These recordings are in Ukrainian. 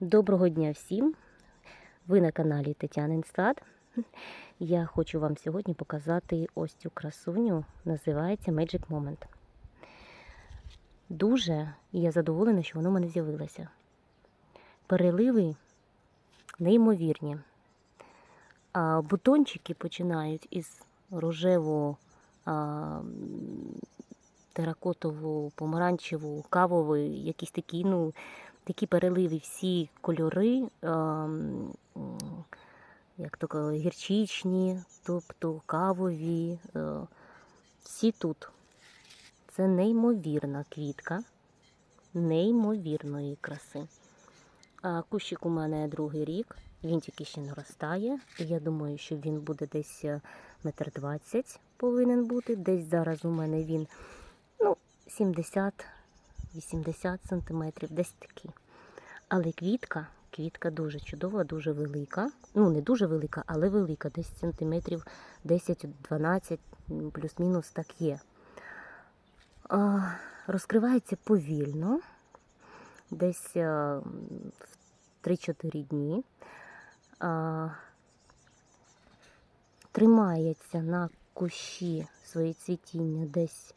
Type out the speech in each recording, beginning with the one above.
Доброго дня всім! Ви на каналі Тетянин Сад. Я хочу вам сьогодні показати ось цю красуню. Називається Magic Moment. Дуже я задоволена, що воно в мене з'явилося. Переливи неймовірні. А бутончики починають із рожево теракотово, помаранчево, кавовий, якісь такі, ну, такі переливи, всі кольори, а, м, як то гірчичні, тобто кавові, е, всі тут. Це неймовірна квітка, неймовірної краси. А кущик у мене другий рік, він тільки ще наростає. Я думаю, що він буде десь е, метр двадцять повинен бути. Десь зараз у мене він ну, 70-80 сантиметрів, десь такий. Але квітка, квітка дуже чудова, дуже велика. Ну, не дуже велика, але велика, десь сантиметрів 10-12, плюс-мінус так є. А, розкривається повільно, десь а, в 3-4 дні. А, тримається на кущі своє цвітіння десь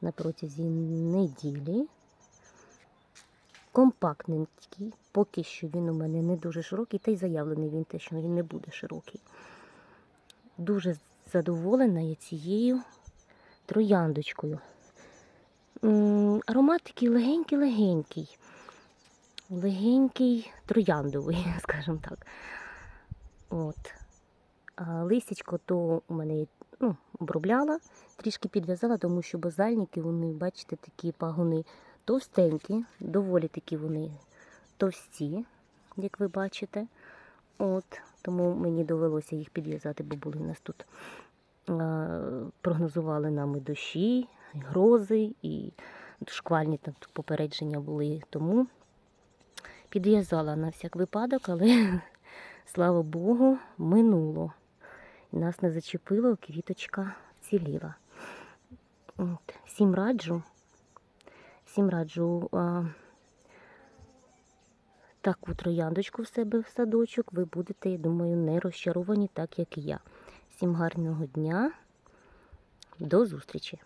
на протязі неділі. Компактненький, поки що він у мене не дуже широкий, та й заявлений він те, що він не буде широкий. Дуже задоволена я цією трояндочкою. Аромат такий легенький-легенький. Легенький трояндовий, скажімо так. От. А листячко то у мене ну, обробляла, трішки підв'язала, тому що базальники, вони, бачите, такі пагони товстенькі, доволі такі вони товсті, як ви бачите. От, тому мені довелося їх підв'язати, бо були у нас тут а, прогнозували нам і дощі, і грози, і шквальні там попередження були. Тому підв'язала на всяк випадок, але слава Богу, минуло. І нас не зачепило, квіточка вціліла. От. Всім раджу, всім раджу таку трояндочку в себе в садочок. Ви будете, я думаю, не розчаровані, так як і я. Всім гарного дня. До зустрічі!